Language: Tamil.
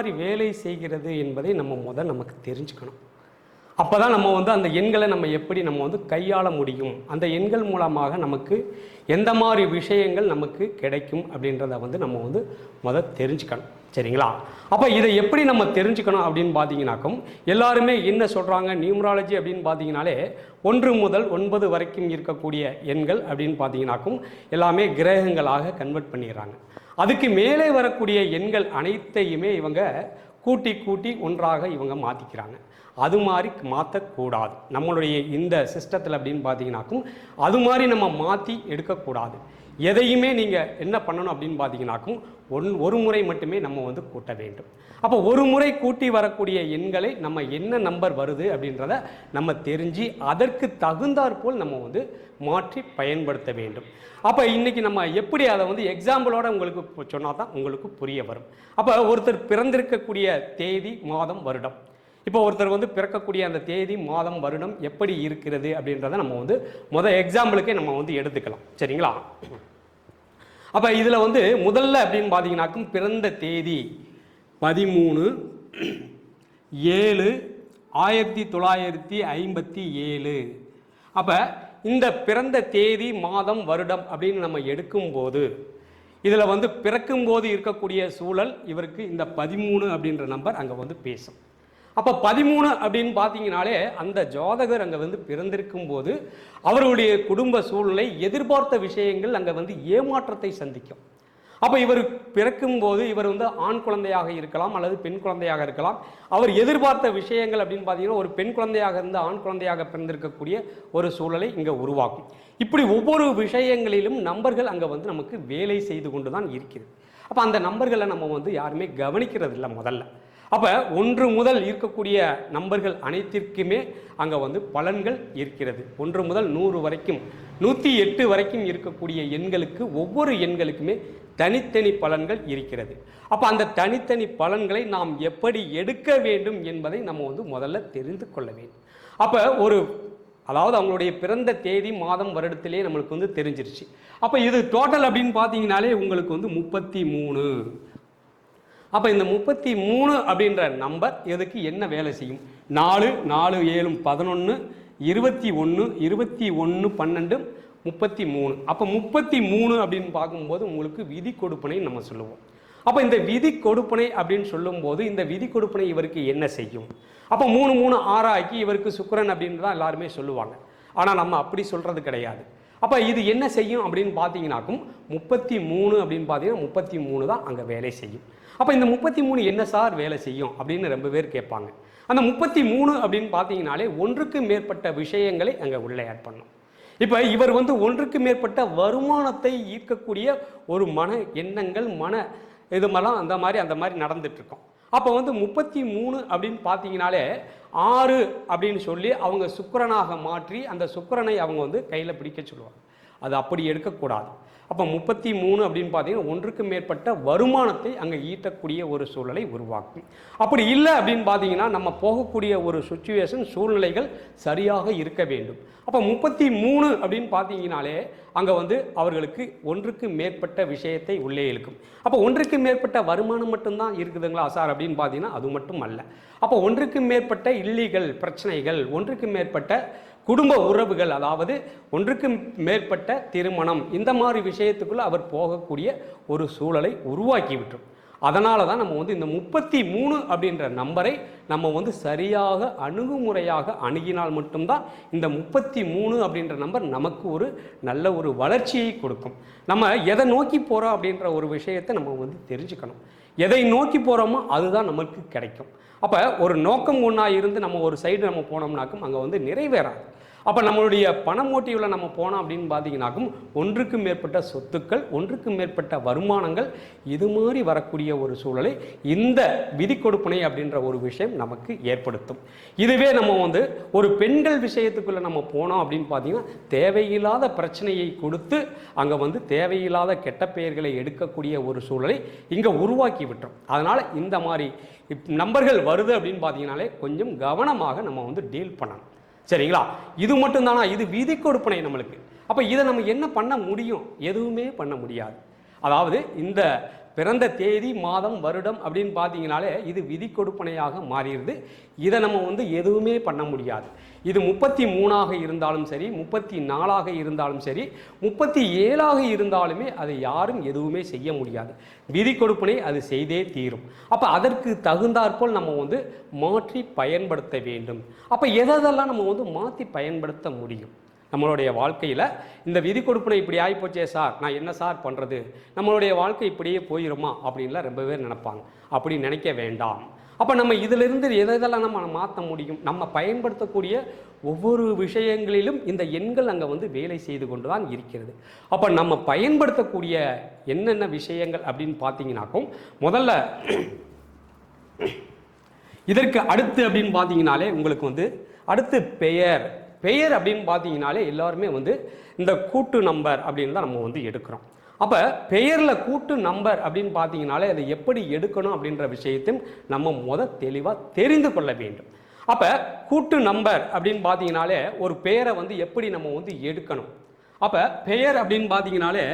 மாதிரி வேலை செய்கிறது என்பதை நம்ம முதல் நமக்கு தெரிஞ்சுக்கணும். அப்போ தான் நம்ம வந்து அந்த எண்களை நம்ம எப்படி நம்ம வந்து கையாள முடியும்? அந்த எண்கள் மூலமாக நமக்கு எந்த மாதிரி விஷயங்கள் நமக்கு கிடைக்கும் அப்படின்றத வந்து நம்ம வந்து முதல் தெரிஞ்சுக்கணும். சரிங்களா? அப்போ இதை எப்படி நம்ம தெரிஞ்சுக்கணும் அப்படின்னு பார்த்தீங்கன்னாக்கும் எல்லாருமே என்ன சொல்கிறாங்க நியூமராலஜி அப்படின்னு பார்த்தீங்கனாலே ஒன்று முதல் ஒன்பது வரைக்கும் இருக்கக்கூடிய எண்கள் அப்படின்னு பார்த்தீங்கன்னாக்கும் எல்லாமே கிரகங்களாக கன்வெர்ட் பண்ணிடுறாங்க. அதுக்கு மேலே வரக்கூடிய எண்கள் அனைத்தையுமே இவங்க கூட்டி கூட்டி ஒன்றாக இவங்க மாற்றிக்கிறாங்க அது மாதிரி மாற்றக்கூடாது நம்மளுடைய இந்த சிஸ்டத்தில் அப்படின்னு பார்த்தீங்கன்னாக்கும் அது மாதிரி நம்ம மாற்றி எடுக்கக்கூடாது. எதையுமே நீங்கள் என்ன பண்ணணும் அப்படின்னு பார்த்தீங்கன்னாக்கும் ஒன் ஒரு முறை மட்டுமே நம்ம வந்து கூட்ட வேண்டும். அப்போ ஒரு முறை கூட்டி வரக்கூடிய எண்களை நம்ம என்ன நம்பர் வருது அப்படின்றத நம்ம தெரிஞ்சு அதற்கு தகுந்தாற்போல் நம்ம வந்து மாற்றி பயன்படுத்த வேண்டும். அப்போ இன்றைக்கி நம்ம எப்படி அதை வந்து எக்ஸாம்பிளோட உங்களுக்கு சொன்னால் தான் உங்களுக்கு புரிய வரும். அப்போ ஒருத்தர் பிறந்திருக்கக்கூடிய தேதி மாதம் வருடம். இப்போ ஒருத்தர் வந்து பிறக்கக்கூடிய அந்த தேதி மாதம் வருடம் எப்படி இருக்கிறது அப்படின்றத நம்ம வந்து முதல் எக்ஸாம்பிளுக்கே நம்ம வந்து எடுத்துக்கலாம். சரிங்களா? அப்போ இதில் வந்து முதல்ல அப்படின்னு பார்த்தீங்கன்னாக்கும் பிறந்த தேதி பதிமூணு ஏழு ஆயிரத்தி தொள்ளாயிரத்தி ஐம்பத்தி ஏழு. அப்போ இந்த பிறந்த தேதி மாதம் வருடம் அப்படின்னு நம்ம எடுக்கும்போது இதில் வந்து பிறக்கும்போது இருக்கக்கூடிய சூழல் இவருக்கு இந்த பதிமூணு அப்படின்ற நம்பர் அங்கே வந்து பேசும். அப்போ பதிமூணு அப்படின்னு பார்த்தீங்கனாலே அந்த ஜாதகர் அங்கே வந்து பிறந்திருக்கும் போது அவருடைய குடும்ப சூழ்நிலை எதிர்பார்த்த விஷயங்கள் அங்கே வந்து ஏமாற்றத்தை சந்திக்கும். அப்போ இவர் பிறக்கும்போது இவர் வந்து ஆண் குழந்தையாக இருக்கலாம் அல்லது பெண் குழந்தையாக இருக்கலாம். அவர் எதிர்பார்த்த விஷயங்கள் அப்படின்னு பார்த்தீங்கன்னா ஒரு பெண் குழந்தையாக இருந்து ஆண் குழந்தையாக பிறந்திருக்கக்கூடிய ஒரு சூழலை இங்கே உருவாக்கும். இப்படி ஒவ்வொரு விஷயங்களிலும் நம்பர்கள் அங்கே வந்து நமக்கு வேலை செய்து கொண்டு தான் இருக்கிறது. அப்போ அந்த நம்பர்களை நம்ம வந்து யாருமே கவனிக்கிறது இல்லை முதல்ல. அப்போ ஒன்று முதல் இருக்கக்கூடிய நம்பர்கள் அனைத்திற்குமே அங்கே வந்து பலன்கள் இருக்கிறது. ஒன்று முதல் நூறு வரைக்கும் நூற்றி எட்டு வரைக்கும் இருக்கக்கூடிய எண்களுக்கு ஒவ்வொரு எண்களுக்குமே தனித்தனி பலன்கள் இருக்கிறது. அப்போ அந்த தனித்தனி பலன்களை நாம் எப்படி எடுக்க வேண்டும் என்பதை நம்ம வந்து முதல்ல தெரிந்து கொள்ள வேண்டும். அப்போ ஒரு அதாவது அவங்களுடைய பிறந்த தேதி மாதம் வருடத்திலே நம்மளுக்கு வந்து தெரிஞ்சிருச்சு. அப்போ இது டோட்டல் அப்படின்னு பார்த்தீங்கனாலே உங்களுக்கு வந்து முப்பத்தி மூணு. அப்போ இந்த முப்பத்தி மூணு அப்படின்ற நம்பர் எதுக்கு என்ன வேலை செய்யும்? நாலு நாலு ஏழும் பதினொன்று இருபத்தி ஒன்று இருபத்தி ஒன்று பன்னெண்டு முப்பத்தி மூணு. அப்போ முப்பத்தி மூணு அப்படின்னு பார்க்கும்போது உங்களுக்கு விதி கொடுப்பனை நம்ம சொல்லுவோம். அப்போ இந்த விதி கொடுப்பனை அப்படின்னு சொல்லும்போது இந்த விதி கொடுப்பனை இவருக்கு என்ன செய்யும்? அப்போ மூணு மூணு ஆறாக்கி இவருக்கு சுக்கரன் அப்படின்னு தான் எல்லாருமே சொல்லுவாங்க. ஆனால் நம்ம அப்படி சொல்கிறது கிடையாது. அப்போ இது என்ன செய்யும் அப்படின்னு பார்த்தீங்கன்னாக்கும் முப்பத்தி மூணு அப்படின்னு பார்த்தீங்கன்னா முப்பத்தி மூணு தான் அங்கே வேலை செய்யும். அப்போ இந்த முப்பத்தி மூணு என்ன சார் வேலை செய்யும் அப்படின்னு ரொம்ப பேர் கேட்பாங்க. அந்த முப்பத்தி மூணு அப்படின்னு பார்த்தீங்கனாலே ஒன்றுக்கு மேற்பட்ட விஷயங்களை அங்கே உள்ளே ஆட் பண்ணும். இப்போ இவர் வந்து ஒன்றுக்கு மேற்பட்ட வருமானத்தை ஈர்க்கக்கூடிய ஒரு மன எண்ணங்கள் மன இது மாதிரிலாம் அந்த மாதிரி அந்த மாதிரி நடந்துட்டு அப்போ வந்து முப்பத்தி மூணு அப்படின்னு பார்த்தீங்கனாலே ஆறு அப்படின்னு சொல்லி அவங்க சுக்கரனாக மாற்றி அந்த சுக்கரனை அவங்க வந்து கையில் பிடிக்க சொல்லுவாங்க. அது அப்படி எடுக்கக்கூடாது. அப்போ முப்பத்தி மூணு அப்படின்னு பார்த்தீங்கன்னா ஒன்றுக்கு மேற்பட்ட வருமானத்தை அங்கே ஈட்டக்கூடிய ஒரு சூழலை உருவாக்கும். அப்படி இல்லை அப்படின்னு பார்த்தீங்கன்னா நம்ம போகக்கூடிய ஒரு சுச்சுவேஷன் சூழ்நிலைகள் சரியாக இருக்க வேண்டும். அப்போ முப்பத்தி மூணு அப்படின்னு பார்த்தீங்கனாலே அங்கே வந்து அவர்களுக்கு ஒன்றுக்கு மேற்பட்ட விஷயத்தை உள்ளே இழுக்கும். அப்போ ஒன்றுக்கு மேற்பட்ட வருமானம் மட்டும்தான் இருக்குதுங்களா சார் அப்படின்னு பார்த்தீங்கன்னா அது மட்டும் அல்ல. அப்போ ஒன்றுக்கு மேற்பட்ட இல்லீகல் பிரச்சனைகள் ஒன்றுக்கு மேற்பட்ட குடும்ப உறவுகள் அதாவது ஒன்றுக்கு மேற்பட்ட திருமணம் இந்த மாதிரி விஷயத்துக்குள்ள அவர் போகக்கூடிய ஒரு சூழலை உருவாக்கி விட்டுரும் அதனால தான் நம்ம வந்து இந்த முப்பத்தி மூணு அப்படின்ற நம்பரை நம்ம வந்து சரியாக அணுகுமுறையாக அணுகினால் மட்டும்தான் இந்த முப்பத்தி மூணு அப்படின்ற நம்பர் நமக்கு ஒரு நல்ல ஒரு வளர்ச்சியை கொடுக்கும். நம்ம எதை நோக்கி போகிறோம் அப்படின்ற ஒரு விஷயத்தை நம்ம வந்து தெரிஞ்சுக்கணும். எதை நோக்கி போகிறோமோ அதுதான் நமக்கு கிடைக்கும். அப்போ ஒரு நோக்கம் ஒன்றா இருந்து நம்ம ஒரு சைடு நம்ம போனோம்னாக்கும் அங்கே வந்து நிறைவேறாது. அப்போ நம்மளுடைய பண மோட்டிவில் நம்ம போனோம் அப்படின்னு பார்த்தீங்கன்னாக்கும் ஒன்றுக்கு மேற்பட்ட சொத்துக்கள் ஒன்றுக்கு மேற்பட்ட வருமானங்கள் இது மாதிரி வரக்கூடிய ஒரு சூழலை இந்த விதி கொடுப்பனை அப்படின்ற ஒரு விஷயம் நமக்கு ஏற்படுத்தும். இதுவே நம்ம வந்து ஒரு பெண்கள் விஷயத்துக்குள்ளே நம்ம போனோம் அப்படின்னு பார்த்தீங்கன்னா தேவையில்லாத பிரச்சனையை கொடுத்து அங்கே வந்து தேவையில்லாத கெட்ட பெயர்களை எடுக்கக்கூடிய ஒரு சூழலை இங்கே உருவாக்கி விட்டுரும். அதனால் இந்த மாதிரி நம்பர்கள் வருது அப்படின்னு பார்த்தீங்கனாலே கொஞ்சம் கவனமாக நம்ம வந்து டீல் பண்ணணும். சரிங்களா? இது மட்டும்தானா? இது விதி கொடுப்பனை நம்மளுக்கு. அப்போ இதை நம்ம என்ன பண்ண முடியும்? எதுவுமே பண்ண முடியாது. அதாவது இந்த பிறந்த தேதி மாதம் வருடம் அப்படின்னு பார்த்தீங்கனாலே இது விதி கொடுப்பனையாக மாறிடுது. இதை நம்ம வந்து எதுவுமே பண்ண முடியாது. இது முப்பத்தி மூணாக இருந்தாலும் சரி முப்பத்தி நாலாக இருந்தாலும் சரி முப்பத்தி ஏழாக இருந்தாலுமே அதை யாரும் எதுவுமே செய்ய முடியாது. விதி கொடுப்பனை அது செய்தே தீரும். அப்போ அதற்கு தகுந்தாற்போல் நம்ம வந்து மாற்றி பயன்படுத்த வேண்டும். அப்போ எதெல்லாம் நம்ம வந்து மாற்றி பயன்படுத்த முடியும்? நம்மளுடைய வாழ்க்கையில் இந்த விதி கொடுப்பினை இப்படி ஆகிப்போச்சே சார் நான் என்ன சார் பண்ணுறது நம்மளுடைய வாழ்க்கை இப்படியே போயிருமா? அப்படின்லாம் ரொம்ப பேர் நினைப்பாங்க. அப்படி நினைக்க வேண்டாம். அப்போ நம்ம இதிலிருந்து எதை எதெல்லாம் நம்ம மாற்ற முடியும்? நம்ம பயன்படுத்தக்கூடிய ஒவ்வொரு விஷயங்களிலும் இந்த எண்கள் அங்கே வந்து வேலை செய்து கொண்டு தான் இருக்கிறது. அப்போ நம்ம பயன்படுத்தக்கூடிய என்னென்ன விஷயங்கள் அப்படின்னு பார்த்தீங்கன்னாக்கும் முதல்ல இதற்கு அடுத்து அப்படின்னு பார்த்தீங்கனாலே உங்களுக்கு வந்து அடுத்து பெயர் பெயர் அப்படின்னு பார்த்தீங்கனாலே எல்லாருமே வந்து இந்த கூட்டு நம்பர் அப்படின்னு தான் நம்ம வந்து எடுக்கிறோம். அப்போ பெயரில் கூட்டு நம்பர் அப்படின்னு பார்த்தீங்கனாலே அதை எப்படி எடுக்கணும் அப்படின்ற விஷயத்தையும் நம்ம முத தெளிவாக தெரிந்து கொள்ள வேண்டும். அப்போ கூட்டு நம்பர் அப்படின்னு பார்த்தீங்கனாலே ஒரு பெயரை வந்து எப்படி நம்ம வந்து எடுக்கணும்? அப்போ பெயர் அப்படின்னு பார்த்தீங்கனாலே